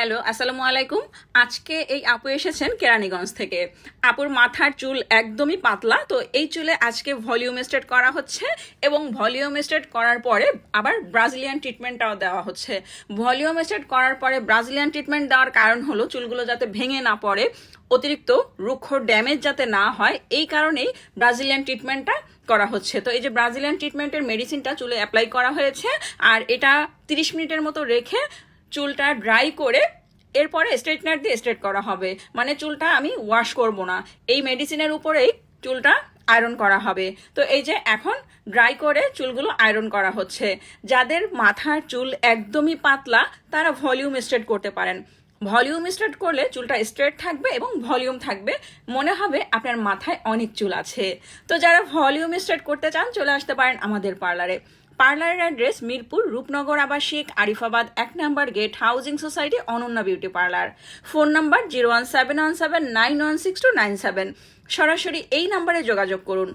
Hello, আসসালামু আলাইকুম। আজকে এই আপু এসেছেন কেরানীগঞ্জ থেকে। আপুর মাথার চুল একদমই পাতলা, তো এই চুলে আজকে ভলিউম স্টেট করা হচ্ছে এবং ভলিউম স্টেট করার পরে আবার ব্রাজিলিয়ান ট্রিটমেন্টটাও দেওয়া হচ্ছে। ভলিউম স্টেট করার পরে ব্রাজিলিয়ান ট্রিটমেন্ট দেওয়ার কারণ হলো চুলগুলো যাতে ভেঙে না পড়ে, অতিরিক্ত রুক্ষ ড্যামেজ যাতে না হয়, এই কারণেই ব্রাজিলিয়ান ট্রিটমেন্টটা করা হচ্ছে। তো এই যে ব্রাজিলিয়ান ট্রিটমেন্টের মেডিসিনটা চুলে অ্যাপ্লাই করা হয়েছে, আর এটা তিরিশ মিনিটের মতো রেখে চুলটা ড্রাই করে এরপরে স্ট্রেটনার দিয়ে স্ট্রেট করা হবে। মানে চুলটা আমি ওয়াশ করব না। এই মেডিসিনের উপরেই চুলটা আয়রন করা হবে। তো এই যে এখন ড্রাই করে চুলগুলো আয়রন করা হচ্ছে। যাদের মাথার চুল একদমই পাতলা, তারা ভলিউম স্ট্রেট করতে পারেন। ভলিউম স্ট্রেট করলে চুলটা স্ট্রেট থাকবে এবং ভলিউম থাকবে। মনে হবে আপনার মাথায় অনেক চুল আছে। তো যারা ভলিউম স্ট্রেট করতে চান, চলে আসতে পারেন আমাদের পার্লারে পার্লারের অ্যাড্রেস মিরপুর, রূপনগর আবাসিক, আরিফাবাদ এক number gate, housing society, Ananya beauty parlour. Phone number zero one seven one seven nine one six two nine seven. সরাসরি এই নাম্বারে যোগাযোগ করুন।